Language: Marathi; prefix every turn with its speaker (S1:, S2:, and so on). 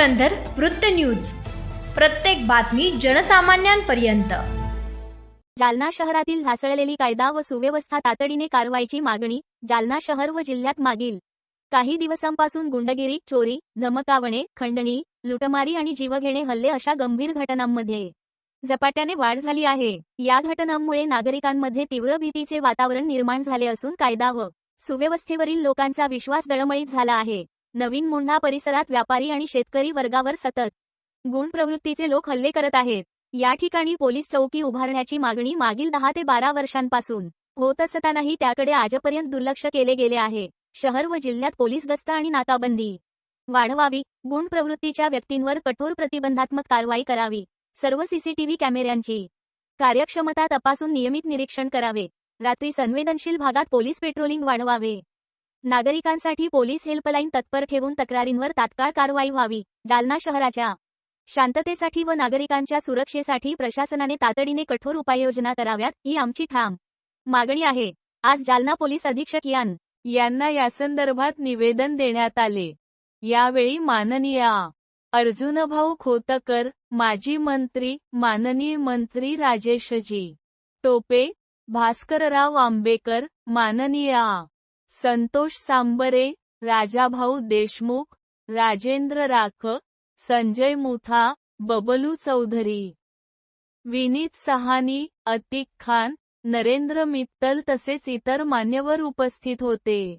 S1: पुरंदर वृत्त न्यूज. प्रत्येक बातमी जनसामान्यांपर्यंत.
S2: जालना शहरातील ढासळलेली कायदा व सुव्यवस्था तातडीने कारवाईची मागणी जालना शहर व जिल्ह्यात मागील काही दिवसांपासून गुंडगिरी चोरी धमकावणे खंडणी लुटमारी आणि जीवघेणे हल्ले अशा गंभीर घटनांमध्ये झपाट्याने वाढ झाली आहे. या घटनांमुळे नागरिकांमध्ये तीव्र भीतीचे वातावरण निर्माण झाले असून कायदा व सुव्यवस्थेवरील लोकांचा विश्वास डळमळीत झाला आहे. नवीन मोंढा परिसरात व्यापारी आणि शेतकरी वर्गावर सतत गुण प्रवृत्तीचे लोक हल्ले करत आहेत. या ठिकाणी पोलीस चौकी उभारण्याची मागणी मागील दहा ते बारा वर्षांपासून होत असतानाही त्याकडे आजपर्यंत दुर्लक्ष केले गेले आहे. शहर व जिल्ह्यात पोलीस गस्त आणि नाकाबंदी वाढवावी गुण प्रवृत्तीच्या व्यक्तींवर कठोर प्रतिबंधात्मक कारवाई करावी सर्व सीसीटीव्ही कॅमेऱ्यांची कार्यक्षमता तपासून नियमित निरीक्षण करावे. रात्री संवेदनशील भागात पोलीस पेट्रोलिंग वाढवावे. नागरिकांसाठी पोलीस हेल्पलाईन तत्पर ठेवून तक्रारींवर तात्काळ कारवाई व्हावी जालना शहराच्या शांततेसाठी व नागरिकांच्या सुरक्षेसाठी प्रशासनाने तातडीने कठोर उपाययोजना कराव्यात ही आमची ठाम मागणी आहे आज जालना पोलीस अधीक्षक यान
S3: यांना यासंदर्भात निवेदन देण्यात आले यावेळी माननीय आ. अर्जुनभाऊ खोतकर माजी मंत्री माननीय मंत्री राजेशजी टोपे भास्करराव आंबेकर माननीय आ. संतोष सांबरे राजाभाऊ देशमुख राजेंद्र राख संजय मुथा बबलू चौधरी. विनीत सहानी अतिक खान नरेंद्र मित्तल तसेच इतर मान्यवर उपस्थित होते.